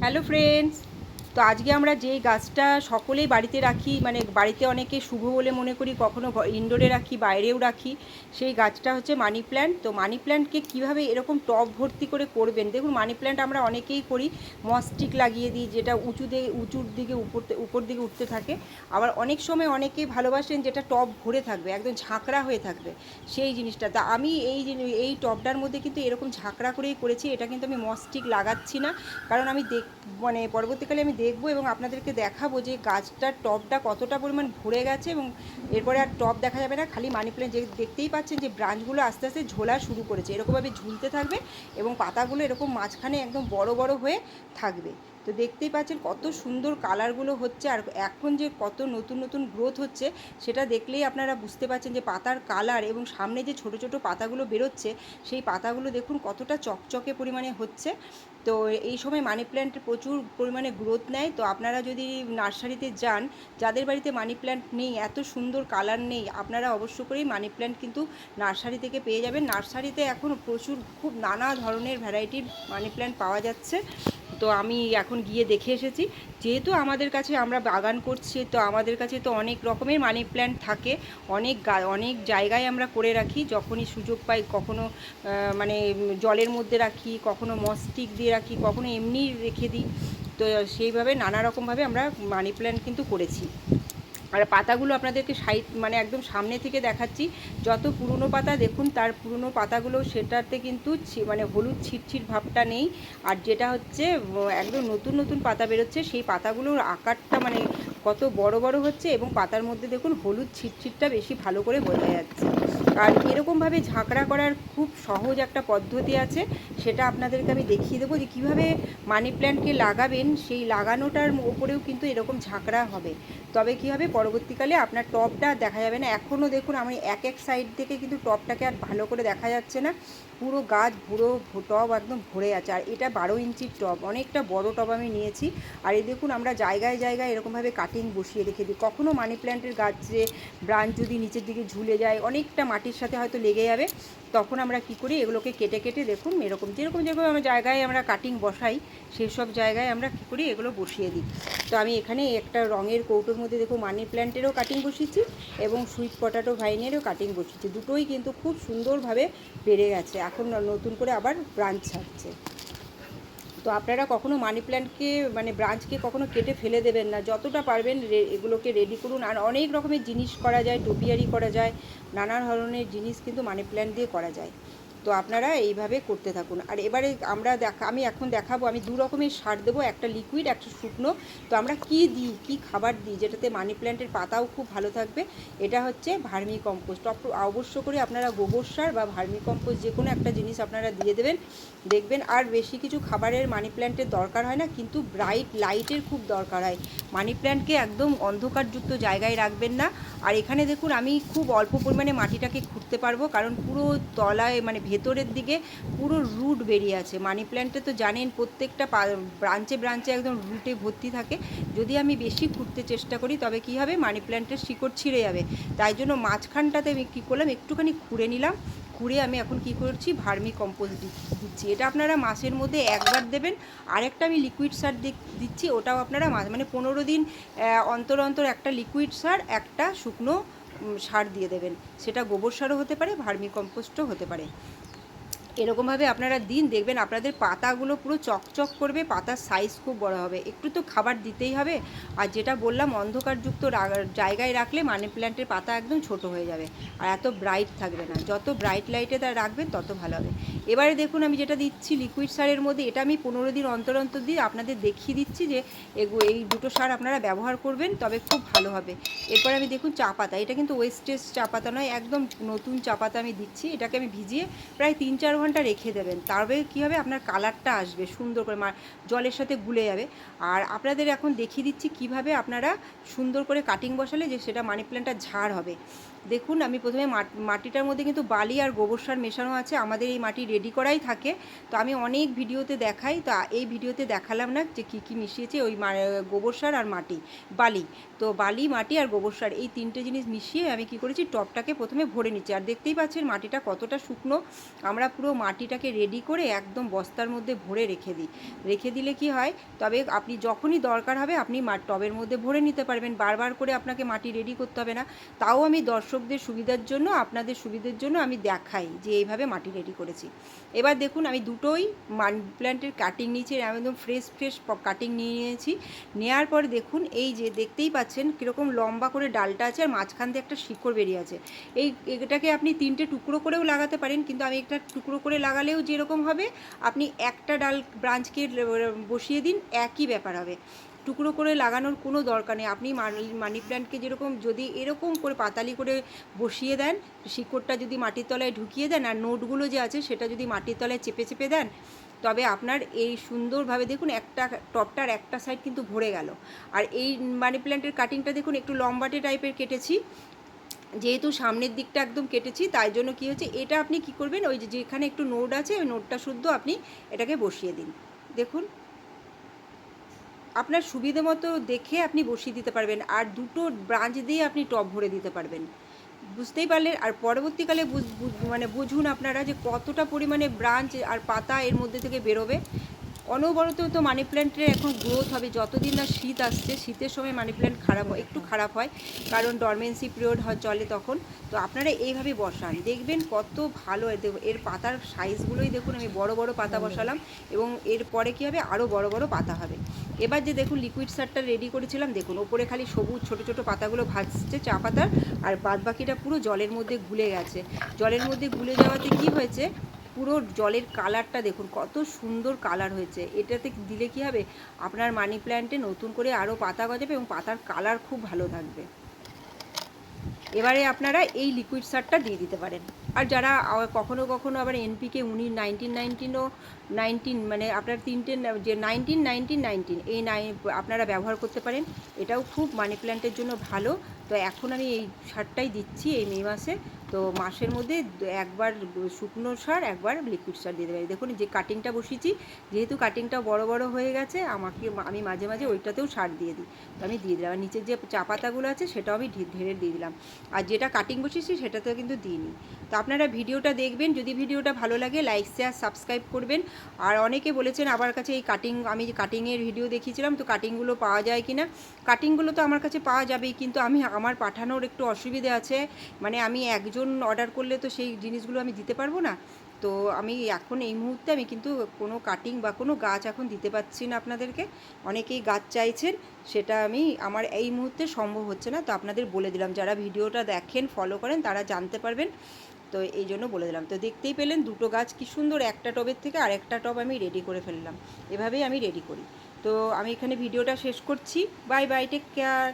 Hello friends. তো আজকে আমরা যেই গাছটা সকলেই বাড়িতে রাখি মানে বাড়িতে অনেকে শুভ বলে মনে করি, কখনো ইনডোরে রাখি, বাইরেও রাখি, সেই গাছটা হচ্ছে মানি প্ল্যান্ট তো মানি প্ল্যান্টকে কীভাবে এরকম টব ভর্তি করে করবেন? দেখুন মানি প্ল্যান্ট আমরা অনেকেই করি মস্টিক লাগিয়ে দিই, যেটা উঁচু দিকে উঁচুর দিকে উপর উপর দিকে উঠতে থাকে। আবার অনেক সময় অনেকেই ভালোবাসেন যেটা টব ভরে থাকবে, একদম ঝাঁকড়া হয়ে থাকবে, সেই জিনিসটা। তা আমি এই এই টবটার মধ্যে কিন্তু এরকম ঝাঁকড়া করেই করেছি, এটা কিন্তু আমি মস্টিক লাগাচ্ছি না। কারণ আমি দেখ মানে পরবর্তীকালে আমি দেখব এবং আপনাদেরকে দেখাবো যে গাছটার টবটা কতটা পরিমাণ ভরে গেছে এবং এরপরে আর টব দেখা যাবে না, খালি মানি প্ল্যান্ট যে দেখতেই পাচ্ছেন যে ব্রাঞ্চগুলো আস্তে আস্তে ঝোলা শুরু করেছে, এরকমভাবে ঝুলতে থাকবে এবং পাতাগুলো এরকম মাঝখানে একদম বড় বড় হয়ে থাকবে। তো দেখতেই পাচ্ছেন কত সুন্দর কালারগুলো হচ্ছে আর এখন যে কত নতুন নতুন গ্রোথ হচ্ছে, সেটা দেখলেই আপনারা বুঝতে পারছেন যে পাতার কালার এবং সামনে যে ছোট ছোট পাতাগুলো বেরোচ্ছে, সেই পাতাগুলো দেখুন কতটা চকচকে পরিমাণে হচ্ছে। তো এই সময় মানি প্ল্যান্ট প্রচুর পরিমাণে গ্রোথ নেয়। তো আপনারা যদি নার্সারিতে যান, যাদের বাড়িতে মানি প্ল্যান্ট নেই, এত সুন্দর কালার নেই, আপনারা অবশ্য করেই মানি প্ল্যান্ট কিন্তু নার্সারি থেকে পেয়ে যাবেন। নার্সারিতে এখন প্রচুর খুব নানা ধরনের ভ্যারাইটির মানি প্ল্যান্ট পাওয়া যাচ্ছে। তো আমি এখন গিয়ে দেখে এসেছি। যেহেতু আমাদের কাছে আমরা বাগান করছি, তো আমাদের কাছে তো অনেক রকমের মানি প্ল্যান্ট থাকে। অনেক অনেক জায়গায় আমরা করে রাখি, যখনই সুযোগ পাই কখনো মানে জলের মধ্যে রাখি, কখনো মস্টিক দিয়ে রাখি, কখনো এমনি রেখে দিই। তো সেইভাবে নানা রকমভাবে আমরা মানি প্ল্যান্ট কিন্তু করেছি। আর পাতাগুলো আপনাদেরকে সাইড মানে একদম সামনে থেকে দেখাচ্ছি। যত পুরনো পাতা দেখুন, তার পুরনো পাতাগুলো সেটাতে কিন্তু মানে হলুদ ছিটছিট ভাবটা নেই। আর যেটা হচ্ছে একদম নতুন নতুন পাতা বেরোচ্ছে, সেই পাতাগুলোর আকারটা মানে কত বড় বড় হচ্ছে এবং পাতার মধ্যে দেখুন হলুদ ছিটছিটটা বেশি ভালো করে বোঝা যাচ্ছে। আর এরকমভাবে ঝাঁকড়া করার খুব সহজ একটা পদ্ধতি আছে, সেটা আপনাদেরকে আমি দেখিয়ে দেবো যে কীভাবে মানি প্ল্যান্টকে লাগাবেন, সেই লাগানোটার ওপরেও কিন্তু এরকম ঝাঁকড়া হবে। তবে কী হবে? পরবর্তীকালে আপনার টপটা দেখা যাবে না। এখনও দেখুন, আমি এক এক সাইড থেকে কিন্তু টপটাকে আর ভালো করে দেখা যাচ্ছে না। পুরো গাছ পুরো টব একদম ভরে আছে। আর এটা বারো ইঞ্চির টব, অনেকটা বড় টব আমি নিয়েছি। আর এই দেখুন, আমরা জায়গায় জায়গায় এরকমভাবে কাটিং বসিয়ে রেখে দিই। কখনও মানি প্ল্যান্টের গাছ যে ব্রাঞ্চ যদি নিচের দিকে ঝুলে যায়, অনেকটা মাটির সাথে হয়তো লেগে যাবে, তখন আমরা কি করি, এগুলোকে কেটে কেটে দেখুন এরকম, যেরকম যেরকম আমরা জায়গায় আমরা কাটিং বসাই সেই সব জায়গায় আমরা কী করি, এগুলো বসিয়ে দিই। তো আমি এখানে একটা রঙের কৌটোর মধ্যে দেখো মানি প্ল্যান্টেরও কাটিং বসিয়েছি এবং সুইট পটাটো ভাইনেরও কাটিং বসিয়েছি। দুটোই কিন্তু খুব সুন্দরভাবে বেড়ে গেছে, এখন নতুন করে আবার ব্রাঞ্চ ছাড়ছে। তো আপনারা কখনো মানি প্ল্যান্টকে মানে ব্রাঞ্চকে কখনো কেটে ফেলে দেবেন না। যতটা পারবেন এগুলোকে রেডি করুন। আর অনেক রকমের জিনিস করা যায় টোপিয়ারি করা যায় নানা ধরনের জিনিস কিন্তু মানি প্ল্যান্ট দিয়ে করা যায়। তো আপনারা এইভাবে করতে থাকুন। আর এবারে আমরা দেখা, আমি এখন দেখাবো, আমি দু রকমের সার দেবো, একটা লিকুইড একটা শুকনো। তো আমরা কি দিই, কি খাবার দিই, যেটাতে মানি প্ল্যান্টের পাতাও খুব ভালো থাকবে, এটা হচ্ছে ভার্মি কম্পোস্ট অবশ্য করে আপনারা গোবর সার বা ভার্মি কম্পোস্ট যে কোনো একটা জিনিস আপনারা দিয়ে দেবেন, দেখবেন। আর বেশি কিছু খাবারের মানি প্ল্যান্টের দরকার হয় না, কিন্তু ব্রাইট লাইটের খুব দরকার হয়। মানি প্ল্যান্টকে একদম অন্ধকারযুক্ত জায়গায় রাখবেন না। আর এখানে দেখুন, আমি খুব অল্প পরিমাণে মাটিটাকে খুঁড়তে পারব, কারণ পুরো তলায় মানে ভেতরের দিকে পুরো রুট বেরিয়ে আছে। মানি প্ল্যান্টে তো জানেন প্রত্যেকটা ব্রাঞ্চে ব্রাঞ্চে একদম রুটে ভর্তি থাকে। যদি আমি বেশি খুঁড়তে চেষ্টা করি, তবে কি হবে? মানি প্ল্যান্টের শিকড় ছিঁড়ে যাবে। তাই জন্য মাঝখানটাতে আমি কী করলাম? একটুখানি খুঁড়ে নিলাম। খুঁড়ে আমি এখন কি করছি? ভার্মি কম্পোস্ট দিচ্ছি। এটা আপনারা মাসের মধ্যে একবার দেবেন। আরেকটা আমি লিকুইড সার দিচ্ছি। ওটাও আপনারা মানে পনেরো দিন অন্তর অন্তর একটা লিকুইড সার, একটা শুকনো সার দিয়ে দেবেন। সেটা গোবর সারও হতে পারে ভার্মি কম্পোস্টও হতে পারে। এরকমভাবে আপনারা দিন দেখবেন, আপনাদের পাতাগুলো পুরো চকচক করবে, পাতার সাইজ খুব বড় হবে। একটু তো খাবার দিতেই হবে। আর যেটা বললাম, অন্ধকারযুক্ত জায়গায় রাখলে মানি প্ল্যান্টের পাতা একদম ছোট হয়ে যাবে। আর এত ব্রাইট থাকবে না। যত ব্রাইট লাইটে তা রাখবেন, তত ভালো হবে। এবারে দেখুন, আমি যেটা দিচ্ছি লিকুইড সারের মধ্যে, এটা আমি পনেরো দিন অন্তর অন্তর দিয়ে আপনাদের দেখিয়ে দিচ্ছি যে এই দুটো সার আপনারা ব্যবহার করবেন, তবে খুব ভালো হবে। এরপর আমি দেখুন চা পাতা, এটা কিন্তু ওয়েস্টেজ চা পাতা নয়, একদম নতুন চা পাতা আমি দিচ্ছি। এটাকে আমি ভিজিয়ে প্রায় তিন চার ঘণ্টা রেখে দেবেন, তবে কী হবে আপনার কালারটা আসবে সুন্দর করে, মা- জলের সাথে গুলে যাবে। আর আপনাদের এখন দেখিয়ে দিচ্ছি কীভাবে আপনারা সুন্দর করে কাটিং বসালে যে সেটা মানি প্ল্যান্টটা ঝাড় হবে। দেখুন, আমি প্রথমে মাট- মাটিটার মধ্যে কিন্তু বালি আর গোবর সার মেশানো আছে, আমাদের এই মাটি রেডি করাই থাকে। তো আমি অনেক ভিডিওতে দেখাই, তো এই ভিডিওতে দেখালাম না যে কী কী মিশিয়েছে ওই গোবর সার আর মাটি, বালি। তো বালি, মাটি আর গোবর সার, এই তিনটে জিনিস মিশিয়ে আমি কি করেছি, টপটাকে প্রথমে ভরে নিচ্ছি। আর দেখতেই পাচ্ছেন মাটিটা কতটা শুকনো, আমরা পুরো মাটিটাকে রেডি করে একদম বস্তার মধ্যে ভরে রেখে দিই। রেখে দিলে কি হয়? তবে আপনি যখনই দরকার হবে আপনি টবের মধ্যে ভরে নিতে পারবেন। বারবার করে আপনাকে মাটি রেডি করতে হবে না। তাও আমি দর্শকদের সুবিধার জন্য, আপনাদের সুবিধার জন্য আমি দেখাই যে এইভাবে মাটি রেডি করেছি। এবার দেখুন, আমি দুটোই মানি প্ল্যান্টের কাটিং নিয়েছি, একদম ফ্রেশ ফ্রেশ কাটিং নিয়ে নিয়েছি। নেওয়ার পর দেখুন, এই যে দেখতেই পাচ্ছেন কীরকম লম্বা করে ডালটা আছে আর মাঝখান দিয়ে একটা শিকড় বেরিয়ে আছে। এই এটাকে আপনি তিনটে টুকরো করেও লাগাতে পারেন, কিন্তু আমি একটা টুকরো করে লাগালেও যেরকম হবে, আপনি একটা ডাল ব্রাঞ্চকে বসিয়ে দিন, একই ব্যাপার হবে। টুকরো করে লাগানোর কোনো দরকার নেই। আপনি মানি প্ল্যান্টকে যেরকম, যদি এরকম করে পাতালি করে বসিয়ে দেন, শিকড়টা যদি মাটির তলায় ঢুকিয়ে দেন, আর নোটগুলো যে আছে সেটা যদি মাটির তলায় চেপে চেপে দেন, তবে আপনার এই সুন্দরভাবে দেখুন একটা টপটার একটা সাইড কিন্তু ভরে গেল। আর এই মানি প্ল্যান্টের কাটিংটা দেখুন, একটু লম্বাটে টাইপের কেটেছি। যেহেতু সামনের দিকটা একদম কেটেছি, তাই জন্য কী হচ্ছে, এটা আপনি কি করবেন, ওই যেখানে একটু নোট আছে, ওই নোটটা শুদ্ধ আপনি এটাকে বসিয়ে দিন। দেখুন। আপনার সুবিধে মতো দেখে আপনি বসিয়ে দিতে পারবেন, আর দুটো ব্রাঞ্চ দিয়ে আপনি টপ ভরে দিতে পারবেন। বুঝতেই পারলেন? আর পরবর্তীকালে মানে বুঝুন আপনারা যে কতটা পরিমাণে ব্রাঞ্চ আর পাতা এর মধ্যে থেকে বেরোবে। অনবরত তো মানি প্ল্যান্টের এখন গ্রোথ হবে। যতদিন না শীত আসছে শীতের সময় মানি প্ল্যান্ট খারাপ হয় একটু খারাপ হয় কারণ ডরমেন্সি পিরিয়ড হয় চলে তখন। তো আপনারা এইভাবে বসান। দেখবেন কত ভালো এর পাতার সাইজগুলোই দেখুন আমি বড় বড় পাতা বসালাম এবং এর পরে কী হবে? আরও বড় বড় পাতা হবে। এবার যে দেখুন লিকুইড সারটা রেডি করেছিলাম দেখুন ওপরে খালি সবুজ ছোট ছোট পাতাগুলো ভাজছে চা পাতার আর বাদ বাকিটা পুরো জলের মধ্যে গুলে গেছে। জলের মধ্যে গুলে যাওয়াতে কি হয়েছে? পুরো জলের কালারটা দেখুন, কত সুন্দর কালার হয়েছে। এটাতে দিলে কি হবে? আপনার মানি প্ল্যান্টে নতুন করে আরও পাতা গজাবে এবং পাতার কালার খুব ভালো থাকবে। এবারে আপনারা এই লিকুইড সারটা দিয়ে দিতে পারেন। আর যারা কখনো কখনো আবার এনপিকে উনি নাইনটিন নাইনটিনও নাইনটিন মানে আপনার তিনটে যে নাইনটিন নাইনটিন নাইনটিন এই নাই আপনারা ব্যবহার করতে পারেন। এটাও খুব মানি প্ল্যান্টের জন্য ভালো। তো এখন আমি এই সারটাই দিচ্ছি এই মে মাসে। তো মাসের মধ্যে একবার শুকনো সার, একবার লিকুইড সার দিয়ে দেবে। দেখুন, যে কাটিংটা বসিয়েছি, যেহেতু কাটিংটা বড় বড় হয়ে গেছে, আমাকে, আমি মাঝে মাঝে ওইটাতেও সার দিয়ে দিই। তো আমি দিয়ে দিলাম। আর নিচের যে চা পাতাগুলো আছে, সেটাও আমি ঢে- ঢেলে দিয়ে দিলাম। আর যেটা কাটিং বসিয়েছি, সেটাতেও কিন্তু দিইনি। তো আপনারা ভিডিওটা দেখবেন। যদি ভিডিওটা ভালো লাগে লাইক শেয়ার সাবস্ক্রাইব করবেন। আর অনেকে বলেছেন, আমার কাছে এই কাটিং আমি যে কাটিংয়ের ভিডিও দেখিয়েছিলাম, তো কাটিংগুলো পাওয়া যায় কি না কাটিংগুলো তো আমার কাছে পাওয়া যাবেই, কিন্তু আমি, আমার পাঠানোর একটু অসুবিধে আছে। মানে আমি একজন অর্ডার করলে তো সেই জিনিসগুলো আমি দিতে পারব না। তো আমি এখন এই মুহূর্তে আমি কিন্তু কোনো কাটিং বা কোনো গাছ এখন দিতে পারছি না আপনাদেরকে। অনেকেই গাছ চাইছেন, সেটা আমি আমার এই মুহূর্তে সম্ভব হচ্ছে না। তো আপনাদের বলে দিলাম, যারা ভিডিওটা দেখেন ফলো করেন, তারা জানতে পারবেন। তো এই জন্য বলে দিলাম। তো দেখতেই পেলেন দুটো গাছ কি সুন্দর, একটা টবের থেকে আরেকটা টব আমি রেডি করে ফেললাম। এভাবেই আমি রেডি করি। তো আমি এখানে ভিডিওটা শেষ করছি। Bye bye take care